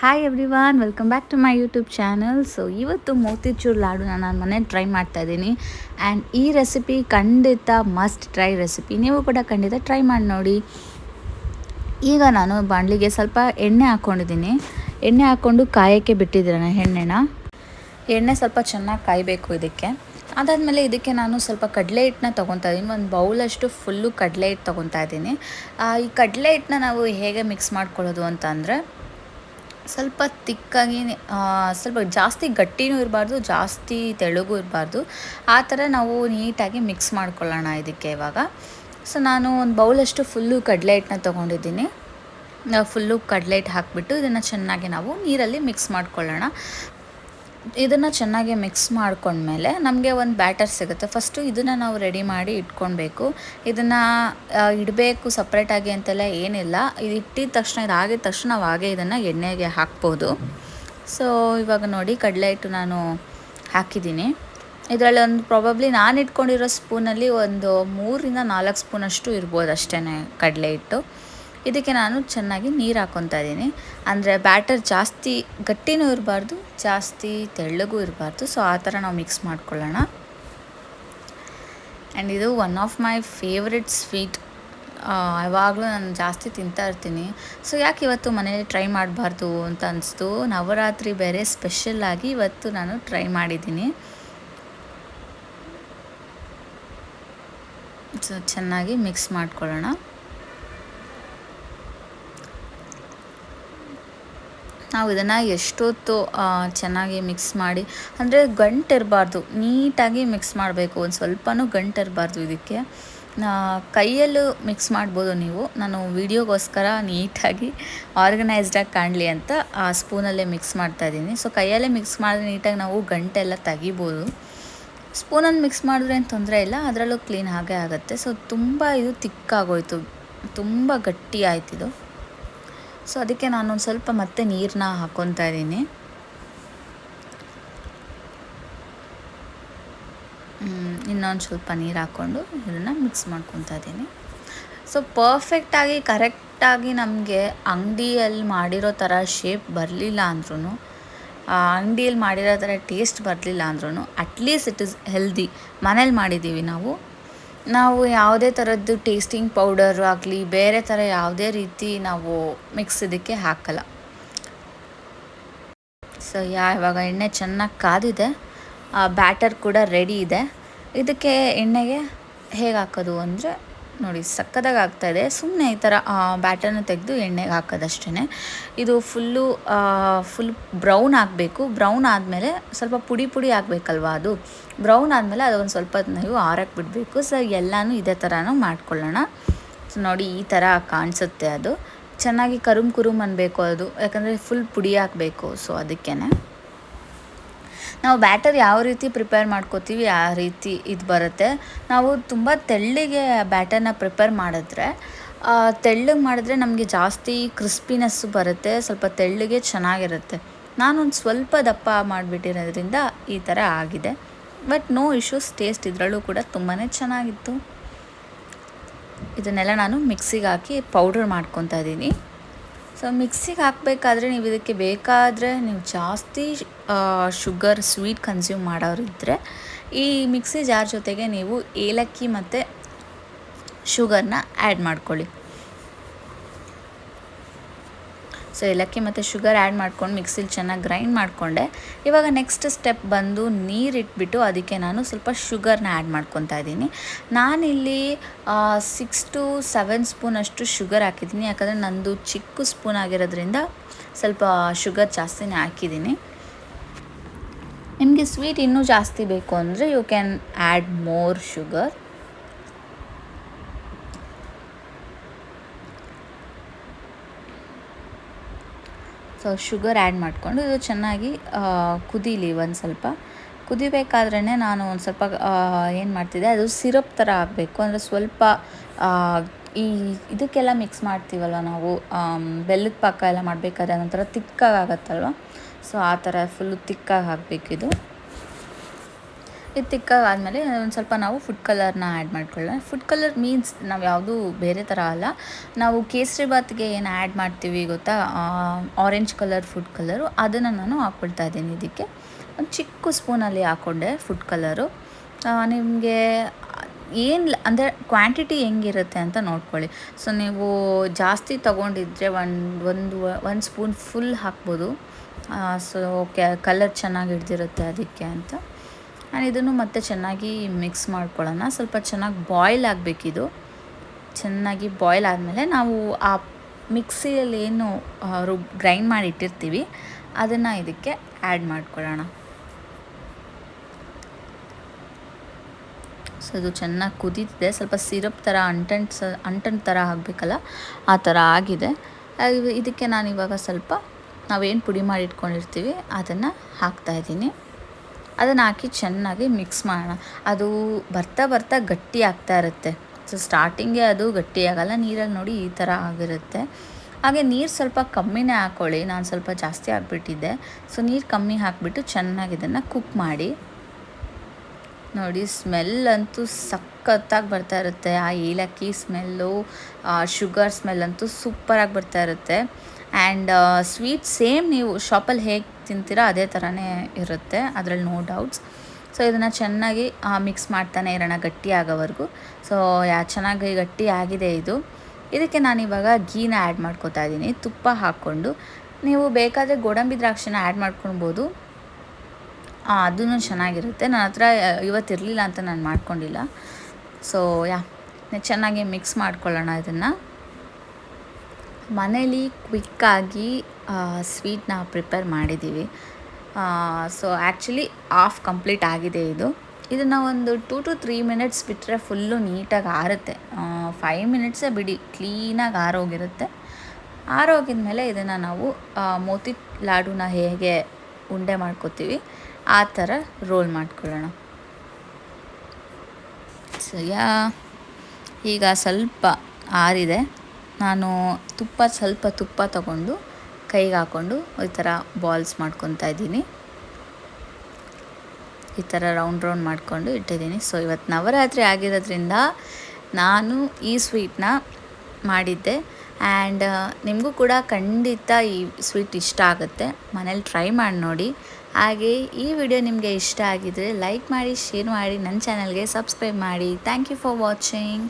Hi everyone welcome back to my YouTube channel so ಇವತ್ತು ಮೋತಿಚೂರ್ ಲಾಡು ನಾನು ಮನೆ ಟ್ರೈ ಮಾಡ್ತಾ ಇದ್ದೀನಿ. ಆ್ಯಂಡ್ ಈ ರೆಸಿಪಿ ಖಂಡಿತ ಮಸ್ಟ್ ಟ್ರೈ ರೆಸಿಪಿ ನೀವು ಕೂಡ ಖಂಡಿತ ಟ್ರೈ ಮಾಡಿ ನೋಡಿ. ಈಗ ನಾನು ಬಾಣಲಿಗೆ ಸ್ವಲ್ಪ ಎಣ್ಣೆ ಹಾಕ್ಕೊಂಡಿದ್ದೀನಿ ಎಣ್ಣೆ ಹಾಕ್ಕೊಂಡು ಕಾಯೋಕ್ಕೆ ಬಿಟ್ಟಿದ್ದೀನಿ ಎಣ್ಣೆನ. ಎಣ್ಣೆ ಸ್ವಲ್ಪ ಚೆನ್ನಾಗಿ ಕಾಯಬೇಕು ಇದಕ್ಕೆ. ಅದಾದಮೇಲೆ ಇದಕ್ಕೆ ನಾನು ಸ್ವಲ್ಪ ಕಡಲೆ ಹಿಟ್ಟನ್ನ ತೊಗೊತಾ ಇದ್ದೀನಿ. ಒಂದು ಬೌಲಷ್ಟು ಫುಲ್ಲು ಕಡಲೆ ಹಿಟ್ಟು ತೊಗೊತಾ ಇದ್ದೀನಿ. ಈ ಕಡಲೆ ಹಿಟ್ಟನ್ನ ನಾವು ಹೇಗೆ ಮಿಕ್ಸ್ ಮಾಡ್ಕೊಳ್ಳೋದು ಅಂತ ಅಂದರೆ ಸ್ವಲ್ಪ ತಿಕ್ಕಾಗಿ ಸ್ವಲ್ಪ ಜಾಸ್ತಿ ಗಟ್ಟಿನೂ ಇರಬಾರ್ದು, ಜಾಸ್ತಿ ತೆಳುಗೂ ಇರಬಾರ್ದು. ಆ ಥರ ನಾವು ನೀಟಾಗಿ ಮಿಕ್ಸ್ ಮಾಡ್ಕೊಳ್ಳೋಣ ಇದಕ್ಕೆ ಇವಾಗ. ಸೊ, ನಾನು ಒಂದು ಬೌಲಷ್ಟು ಫುಲ್ಲು ಕಡಲೆ ಹಿಟ್ಟನ್ನ ತೊಗೊಂಡಿದ್ದೀನಿ ಫುಲ್ಲು ಕಡಲೆ ಹಿಟ್ಟು ಹಾಕಿಬಿಟ್ಟು ಇದನ್ನು ಚೆನ್ನಾಗಿ ನಾವು ನೀರಲ್ಲಿ ಮಿಕ್ಸ್ ಮಾಡ್ಕೊಳ್ಳೋಣ. ಇದನ್ನು ಚೆನ್ನಾಗಿ ಮಿಕ್ಸ್ ಮಾಡ್ಕೊಂಡ್ಮೇಲೆ ನಮಗೆ ಒಂದು ಬ್ಯಾಟರ್ ಸಿಗುತ್ತೆ. ಫಸ್ಟು ಇದನ್ನು ನಾವು ರೆಡಿ ಮಾಡಿ ಇಟ್ಕೊಳ್ಬೇಕು. ಇದನ್ನು ಇಡಬೇಕು ಸಪ್ರೇಟಾಗಿ ಅಂತೆಲ್ಲ ಏನಿಲ್ಲ. ಇದು ಇಟ್ಟಿದ ತಕ್ಷಣ, ಇದಾಗಿದ ತಕ್ಷಣ ನಾವು ಹಾಗೆ ಇದನ್ನು ಎಣ್ಣೆಗೆ ಹಾಕ್ಬೋದು. ಸೊ ಇವಾಗ ನೋಡಿ ಕಡಲೆ ಹಿಟ್ಟು ನಾನು ಹಾಕಿದ್ದೀನಿ. ಇದರಲ್ಲಿ ಒಂದು ಪ್ರಾಬಬ್ಲಿ ನಾನು ಇಟ್ಕೊಂಡಿರೋ ಸ್ಪೂನಲ್ಲಿ ಒಂದು ಮೂರಿಂದ ನಾಲ್ಕು ಸ್ಪೂನಷ್ಟು ಇರ್ಬೋದು ಅಷ್ಟೇ ಕಡಲೆ ಹಿಟ್ಟು. ಇದಕ್ಕೆ ನಾನು ಚೆನ್ನಾಗಿ ನೀರು ಹಾಕ್ಕೊತಾ ಇದ್ದೀನಿ. ಅಂದರೆ ಬ್ಯಾಟರ್ ಜಾಸ್ತಿ ಗಟ್ಟಿನೂ ಇರಬಾರ್ದು, ಜಾಸ್ತಿ ತೆಳ್ಳಗೂ ಇರಬಾರ್ದು. ಸೊ ಆ ಥರ ನಾವು ಮಿಕ್ಸ್ ಮಾಡ್ಕೊಳ್ಳೋಣ. ಆ್ಯಂಡ್ ಇದು one of my favourite sweet ಯಾವಾಗಲೂ ನಾನು ಜಾಸ್ತಿ ತಿಂತಾ ಇರ್ತೀನಿ. ಸೊ ಯಾಕೆ ಇವತ್ತು ಮನೇಲಿ ಟ್ರೈ ಮಾಡಬಾರ್ದು ಅಂತ ಅನಿಸ್ತು? ನವರಾತ್ರಿ ಬೇರೆ ಸ್ಪೆಷಲ್ಲಾಗಿ ಇವತ್ತು ನಾನು ಟ್ರೈ ಮಾಡಿದ್ದೀನಿ. ಸೊ ಚೆನ್ನಾಗಿ ಮಿಕ್ಸ್ ಮಾಡ್ಕೊಳ್ಳೋಣ. ನಾವು ಇದನ್ನು ಎಷ್ಟೊತ್ತು ಚೆನ್ನಾಗಿ ಮಿಕ್ಸ್ ಮಾಡಿ, ಅಂದರೆ ಗಂಟು ಇರಬಾರ್ದು, ನೀಟಾಗಿ ಮಿಕ್ಸ್ ಮಾಡಬೇಕು, ಒಂದು ಸ್ವಲ್ಪನೂ ಗಂಟು ಇರಬಾರ್ದು ಇದಕ್ಕೆ. ಕೈಯಲ್ಲೂ ಮಿಕ್ಸ್ ಮಾಡ್ಬೋದು ನೀವು, ನಾನು ವೀಡಿಯೋಗೋಸ್ಕರ ನೀಟಾಗಿ ಆರ್ಗನೈಸ್ಡಾಗಿ ಕಾಣಲಿ ಅಂತ ಆ ಸ್ಪೂನಲ್ಲೇ ಮಿಕ್ಸ್ ಮಾಡ್ತಾ ಇದ್ದೀನಿ. ಸೊ ಕೈಯಲ್ಲೇ ಮಿಕ್ಸ್ ಮಾಡಿದ್ರೆ ನೀಟಾಗಿ ನಾವು ಗಂಟೆಲ್ಲ ತೆಗಿಬೋದು. ಸ್ಪೂನಲ್ಲಿ ಮಿಕ್ಸ್ ಮಾಡಿದ್ರೆ ಏನು ತೊಂದರೆ ಇಲ್ಲ, ಅದರಲ್ಲೂ ಕ್ಲೀನ್ ಹಾಗೆ ಆಗುತ್ತೆ. ಸೊ ತುಂಬ ಇದು ತಿಕ್ಕಾಗೋಯ್ತು, ತುಂಬ ಗಟ್ಟಿ ಆಯ್ತಿದು. ಸೊ ಅದಕ್ಕೆ ನಾನೊಂದು ಸ್ವಲ್ಪ ಮತ್ತೆ ನೀರನ್ನ ಹಾಕ್ಕೊತಾ ಇದ್ದೀನಿ. ಇನ್ನೊಂದು ಸ್ವಲ್ಪ ನೀರು ಹಾಕ್ಕೊಂಡು ಇದನ್ನು ಮಿಕ್ಸ್ ಮಾಡ್ಕೊತಾ ಇದ್ದೀನಿ. ಸೊ ಪರ್ಫೆಕ್ಟಾಗಿ ಕರೆಕ್ಟಾಗಿ ನಮಗೆ ಅಂಗಡಿಯಲ್ಲಿ ಮಾಡಿರೋ ಥರ ಶೇಪ್ ಬರಲಿಲ್ಲ ಅಂದ್ರೂ ಅಂಗಡಿಯಲ್ಲಿ ಮಾಡಿರೋ ಥರ ಟೇಸ್ಟ್ ಬರಲಿಲ್ಲ ಅಂದ್ರೂ ಅಟ್ಲೀಸ್ಟ್ ಇಟ್ ಇಸ್ ಹೆಲ್ದಿ ಮನೇಲಿ ಮಾಡಿದ್ದೀವಿ ನಾವು. ನಾವು ಯಾವುದೇ ಥರದ್ದು ಟೇಸ್ಟಿಂಗ್ ಪೌಡರ್ ಆಗಲಿ, ಬೇರೆ ಥರ ಯಾವುದೇ ರೀತಿ ನಾವು ಮಿಕ್ಸ್ ಇದಕ್ಕೆ ಹಾಕಲ್ಲ. ಸೊ ಯಾ, ಇವಾಗ ಎಣ್ಣೆ ಚೆನ್ನಾಗಿ ಕಾದಿದೆ. ಬ್ಯಾಟರ್ ಕೂಡ ರೆಡಿ ಇದೆ. ಇದಕ್ಕೆ ಎಣ್ಣೆಗೆ ಹೇಗೆ ಹಾಕೋದು ಅಂದರೆ ನೋಡಿ ಸಕ್ಕದಾಗಿ ಆಗ್ತಾಯಿದೆ ಸುಮ್ಮನೆ ಈ ಥರ ಬ್ಯಾಟರ್ನ ತೆಗೆದು ಎಣ್ಣೆಗೆ ಹಾಕೋದಷ್ಟೇ ಇದು ಫುಲ್ಲು ಫುಲ್ ಬ್ರೌನ್ ಆಗಬೇಕು. ಬ್ರೌನ್ ಆದಮೇಲೆ ಸ್ವಲ್ಪ ಪುಡಿ ಪುಡಿ ಆಗಬೇಕಲ್ವಾ ಅದು? ಬ್ರೌನ್ ಆದಮೇಲೆ ಅದೊಂದು ಸ್ವಲ್ಪ ನೀವು ಆರಕ್ಕೆ ಬಿಡಬೇಕು. ಸೊ, ಎಲ್ಲನೂ ಇದೇ ಥರನೂ ಮಾಡ್ಕೊಳ್ಳೋಣ. ಸೊ, ನೋಡಿ, ಈ ಥರ ಕಾಣಿಸುತ್ತೆ ಅದು. ಚೆನ್ನಾಗಿ ಕರುಮ್ ಕುರುಮ್ ಅನ್ನಬೇಕು ಅದು. ಯಾಕಂದರೆ ಫುಲ್ ಪುಡಿ ಹಾಕಬೇಕು ಸೊ ಅದಕ್ಕೇ ನಾವು ಬ್ಯಾಟರ್ ಯಾವ ರೀತಿ ಪ್ರಿಪೇರ್ ಮಾಡ್ಕೋತೀವಿ, ಆ ರೀತಿ ಇದು ಬರುತ್ತೆ. ನಾವು ತುಂಬ ತೆಳ್ಳಿಗೆ ಬ್ಯಾಟರ್ನ ಪ್ರಿಪೇರ್ ಮಾಡಿದ್ರೆ ತೆಳ್ಳಗೆ ಮಾಡಿದ್ರೆ ನಮಗೆ ಜಾಸ್ತಿ ಕ್ರಿಸ್ಪಿನೆಸ್ಸು ಬರುತ್ತೆ, ಸ್ವಲ್ಪ ತೆಳ್ಳಗೆ ಚೆನ್ನಾಗಿರುತ್ತೆ. ನಾನೊಂದು ಸ್ವಲ್ಪ ದಪ್ಪ ಮಾಡಿಬಿಟ್ಟಿರೋದ್ರಿಂದ ಈ ಥರ ಆಗಿದೆ. ಬಟ್ ನೋ ಇಶ್ಯೂಸ್, ಟೇಸ್ಟ್ ಇದರಲ್ಲೂ ಕೂಡ ತುಂಬಾ ಚೆನ್ನಾಗಿತ್ತು. ಇದನ್ನೆಲ್ಲ ನಾನು ಮಿಕ್ಸಿಗೆ ಹಾಕಿ ಪೌಡರ್ ಮಾಡ್ಕೊತಾ ಇದ್ದೀನಿ. ಸೊ ಮಿಕ್ಸಿಗೆ ಹಾಕಬೇಕಾದ್ರೆ ನೀವು ಇದಕ್ಕೆ ಬೇಕಾದರೆ ನೀವು ಜಾಸ್ತಿ ಶುಗರ್ ಸ್ವೀಟ್ ಕನ್ಸ್ಯೂಮ್ ಮಾಡೋರಿದ್ದರೆ ಈ ಮಿಕ್ಸಿ ಜಾರ್ ಜೊತೆಗೆ ನೀವು ಏಲಕ್ಕಿ ಮತ್ತು ಶುಗರ್ನ ಆ್ಯಡ್ ಮಾಡ್ಕೊಳ್ಳಿ. ಸೊ ಏಲಕ್ಕಿ ಮತ್ತು ಶುಗರ್ ಆ್ಯಡ್ ಮಾಡ್ಕೊಂಡು ಮಿಕ್ಸಿಲಿ ಚೆನ್ನಾಗಿ ಗ್ರೈಂಡ್ ಮಾಡಿಕೊಂಡೆ. ಇವಾಗ ನೆಕ್ಸ್ಟ್ ಸ್ಟೆಪ್ ಬಂದು ನೀರು ಇಟ್ಬಿಟ್ಟು ಅದಕ್ಕೆ ನಾನು ಸ್ವಲ್ಪ ಶುಗರ್ನ ಆ್ಯಡ್ ಮಾಡ್ಕೊತಾ ಇದ್ದೀನಿ. ನಾನಿಲ್ಲಿ ಸಿಕ್ಸ್ ಟು ಸೆವೆನ್ ಸ್ಪೂನ್ ಅಷ್ಟು ಶುಗರ್ ಹಾಕಿದ್ದೀನಿ. ಯಾಕಂದರೆ ನಂದು ಚಿಕ್ಕ ಸ್ಪೂನ್ ಆಗಿರೋದ್ರಿಂದ ಸ್ವಲ್ಪ ಶುಗರ್ ಜಾಸ್ತಿನೇ ಹಾಕಿದ್ದೀನಿ. ನಿಮಗೆ ಸ್ವೀಟ್ ಇನ್ನೂ ಜಾಸ್ತಿ ಬೇಕು ಅಂದರೆ you can add more sugar so sugar add ಮಾಡಿಕೊಂಡು ಇದು ಚೆನ್ನಾಗಿ ಕುದೀಲಿ ಒಂದು ಸ್ವಲ್ಪ. ಕುದಿಬೇಕಾದ್ರೇ ನಾನು ಒಂದು ಸ್ವಲ್ಪ ಏನು ಮಾಡ್ತಿದ್ದೆ, ಅದು ಸಿರಪ್ ಥರ ಆಗಬೇಕು. ಅಂದರೆ ಸ್ವಲ್ಪ ಈ ಇದಕ್ಕೆಲ್ಲ ಮಿಕ್ಸ್ ಮಾಡ್ತೀವಲ್ವ ನಾವು? ಬೆಲ್ಲದ ಪಾಕ ಎಲ್ಲ ಮಾಡಬೇಕಾದ್ರೆ ಅದೊಂಥರ ತಿಕ್ಕಾಗತ್ತಲ್ವ ಸೊ ಆ ಥರ ಫುಲ್ಲು ತಿಕ್ಕಾಗಿ ಹಾಕಬೇಕಿದು. ಇದು ತಿಕ್ಕಾದ್ಮೇಲೆ ಒಂದು ಸ್ವಲ್ಪ ನಾವು ಫುಡ್ ಕಲರ್ನ ಆ್ಯಡ್ ಮಾಡ್ಕೊಳ್ಳೋಣ. ಫುಡ್ ಕಲರ್ ಮೀನ್ಸ್ ನಾವು ಯಾವುದೂ ಬೇರೆ ಥರ ಅಲ್ಲ. ನಾವು ಕೇಸರಿ ಬಾತ್ಗೆ ಏನು ಆ್ಯಡ್ ಮಾಡ್ತೀವಿ ಗೊತ್ತಾ? ಆರೆಂಜ್ ಕಲರ್ ಫುಡ್ ಕಲರು ಅದನ್ನು ನಾನು ಹಾಕ್ಕೊಳ್ತಾ ಇದ್ದೀನಿ ಇದಕ್ಕೆ. ಒಂದು ಚಿಕ್ಕ ಸ್ಪೂನಲ್ಲಿ ಹಾಕ್ಕೊಂಡೆ ಫುಡ್ ಕಲರು ನಿಮಗೆ ಏನು ಅಂದರೆ ಕ್ವಾಂಟಿಟಿ ಹೆಂಗಿರುತ್ತೆ ಅಂತ ನೋಡ್ಕೊಳ್ಳಿ. ಸೊ ನೀವು ಜಾಸ್ತಿ ತೊಗೊಂಡಿದ್ರೆ ಒಂದು ಒಂದು ಒಂದು ಸ್ಪೂನ್ ಫುಲ್ ಹಾಕ್ಬೋದು. ಸೊ ಕಲರ್ ಚೆನ್ನಾಗಿ ಹಿಡ್ದಿರುತ್ತೆ ಅದಕ್ಕೆ ಅಂತ. ಆ್ಯಂಡ್ ಇದನ್ನು ಮತ್ತೆ ಚೆನ್ನಾಗಿ ಮಿಕ್ಸ್ ಮಾಡ್ಕೊಳ್ಳೋಣ. ಸ್ವಲ್ಪ ಚೆನ್ನಾಗಿ ಬಾಯ್ಲ್ ಆಗಬೇಕಿದು. ಚೆನ್ನಾಗಿ ಬಾಯ್ಲ್ ಆದಮೇಲೆ ನಾವು ಆ ಮಿಕ್ಸಿಯಲ್ಲಿ ಏನು ರುಬ್ ಗ್ರೈಂಡ್ ಮಾಡಿ ಇಟ್ಟಿರ್ತೀವಿ, ಅದನ್ನು ಇದಕ್ಕೆ ಆ್ಯಡ್ ಮಾಡ್ಕೊಳ್ಳೋಣ. ಸೊ ಇದು ಚೆನ್ನಾಗಿ ಕುದೀತಿದೆ. ಸ್ವಲ್ಪ ಸಿರಪ್ ಥರ ಅಂಟನ್ ಸ ಅಂಟನ್ ಥರ ಆಗಬೇಕಲ್ಲ, ಆ ಥರ ಆಗಿದೆ. ಇದಕ್ಕೆ ನಾನು ಇವಾಗ ಸ್ವಲ್ಪ ನಾವೇನು ಪುಡಿ ಮಾಡಿ ಇಟ್ಕೊಂಡಿರ್ತೀವಿ, ಅದನ್ನು ಹಾಕ್ತಾಯಿದ್ದೀನಿ ಅದನ್ನು ಹಾಕಿ ಚೆನ್ನಾಗಿ ಮಿಕ್ಸ್ ಮಾಡೋಣ. ಅದು ಬರ್ತಾ ಬರ್ತಾ ಗಟ್ಟಿ ಆಗ್ತಾ ಇರುತ್ತೆ. ಸೊ ಸ್ಟಾರ್ಟಿಂಗೆ ಅದು ಗಟ್ಟಿ ಆಗಲ್ಲ, ನೀರಲ್ಲಿ ನೋಡಿ ಈ ಥರ ಆಗಿರುತ್ತೆ. ಹಾಗೆ ನೀರು ಸ್ವಲ್ಪ ಕಮ್ಮಿನೇ ಹಾಕ್ಕೊಳ್ಳಿ ನಾನು ಸ್ವಲ್ಪ ಜಾಸ್ತಿ ಹಾಕ್ಬಿಟ್ಟಿದ್ದೆ. ಸೊ ನೀರು ಕಮ್ಮಿ ಹಾಕಿಬಿಟ್ಟು ಚೆನ್ನಾಗಿ ಇದನ್ನು ಕುಕ್ ಮಾಡಿ. ನೋಡಿ ಸ್ಮೆಲ್ ಅಂತೂ ಸಖತ್ತಾಗಿ ಬರ್ತಾ ಇರುತ್ತೆ. ಆ ಏಲಕ್ಕಿ ಸ್ಮೆಲ್ಲು ಶುಗರ್ ಸ್ಮೆಲ್ ಅಂತೂ ಸೂಪರಾಗಿ ಬರ್ತಾ ಇರುತ್ತೆ. ಆ್ಯಂಡ್ ಸ್ವೀಟ್ ಸೇಮ್ ನೀವು ಶಾಪಲ್ಲಿ ಹೇಗೆ ತಿಂತೀರೋ ಅದೇ ಥರನೇ ಇರುತ್ತೆ, ಅದರಲ್ಲಿ ನೋ ಡೌಟ್ಸ್ ಸೊ ಇದನ್ನು ಚೆನ್ನಾಗಿ ಮಿಕ್ಸ್ ಮಾಡ್ತಾನೆ ಇರೋಣ ಗಟ್ಟಿ ಆಗೋವರೆಗೂ. ಸೊ ಯಾ, ಚೆನ್ನಾಗಿ ಗಟ್ಟಿ ಆಗಿದೆ ಇದು. ಇದಕ್ಕೆ ನಾನಿವಾಗ ಗೀನ ಆ್ಯಡ್ ಮಾಡ್ಕೋತಾ ಇದ್ದೀನಿ, ತುಪ್ಪ ಹಾಕ್ಕೊಂಡು. ನೀವು ಬೇಕಾದರೆ ಗೋಡಂಬಿ ದ್ರಾಕ್ಷಿನ ಆ್ಯಡ್ ಮಾಡ್ಕೊಳ್ಬೋದು. ಅದೂ ಚೆನ್ನಾಗಿರುತ್ತೆ. ನನ್ನ ಹತ್ರ ಇವತ್ತು ಇರಲಿಲ್ಲ ಅಂತ ನಾನು ಮಾಡ್ಕೊಂಡಿಲ್ಲ. ಸೊ ಯಾ ಚೆನ್ನಾಗಿ ಮಿಕ್ಸ್ ಮಾಡ್ಕೊಳ್ಳೋಣ ಇದನ್ನು. ಮನೇಲಿ ಕ್ವಿಕ್ಕಾಗಿ ಸ್ವೀಟ್ನ ಪ್ರಿಪೇರ್ ಮಾಡಿದ್ದೀವಿ. ಸೊ ಆ್ಯಕ್ಚುಲಿ ಆಫ್ ಕಂಪ್ಲೀಟ್ ಆಗಿದೆ ಇದು. ಇದನ್ನು ಒಂದು ಟೂ ಟು ತ್ರೀ ಮಿನಿಟ್ಸ್ ಬಿಟ್ಟರೆ ಫುಲ್ಲು ನೀಟಾಗಿ ಆರುತ್ತೆ. ಫೈವ್ ಮಿನಿಟ್ಸೇ ಬಿಡಿ ಕ್ಲೀನಾಗಿ ಆರೋಗಿರುತ್ತೆ. ಆರೋಗಿದ ಮೇಲೆ ಇದನ್ನು ನಾವು ಮೋತಿ ಲಾಡುನ ಹೇಗೆ ಉಂಡೆ ಮಾಡ್ಕೋತೀವಿ, ಆ ಥರ ರೋಲ್ ಮಾಡ್ಕೊಳ್ಳೋಣ. ಸೊ ಈಗ ಸ್ವಲ್ಪ ಆರಿದೆ. ನಾನು ತುಪ್ಪ ಸ್ವಲ್ಪ ತುಪ್ಪ ತಗೊಂಡು ಕೈಗೆ ಹಾಕ್ಕೊಂಡು ಈ ಥರ ಬಾಲ್ಸ್ ಮಾಡ್ಕೊತಾ ಇದ್ದೀನಿ. ಈ ಥರ ರೌಂಡ್ ರೌಂಡ್ ಮಾಡಿಕೊಂಡು ಇಟ್ಟಿದ್ದೀನಿ. ಸೊ ಇವತ್ತು ನವರಾತ್ರಿ ಆಗಿರೋದ್ರಿಂದ ನಾನು ಈ ಸ್ವೀಟ್ನ ಮಾಡಿದ್ದೆ. ಆ್ಯಂಡ್ ನಿಮಗೂ ಕೂಡ ಖಂಡಿತ ಈ ಸ್ವೀಟ್ ಇಷ್ಟ ಆಗುತ್ತೆ. ಮನೇಲಿ ಟ್ರೈ ಮಾಡಿ ನೋಡಿ. ಹಾಗೆ ಈ ವಿಡಿಯೋ ನಿಮಗೆ ಇಷ್ಟ ಆಗಿದರೆ ಲೈಕ್ ಮಾಡಿ ಶೇರ್ ಮಾಡಿ ನನ್ನ ಚಾನಲ್ಗೆ ಸಬ್ಸ್ಕ್ರೈಬ್ ಮಾಡಿ. Thank you for watching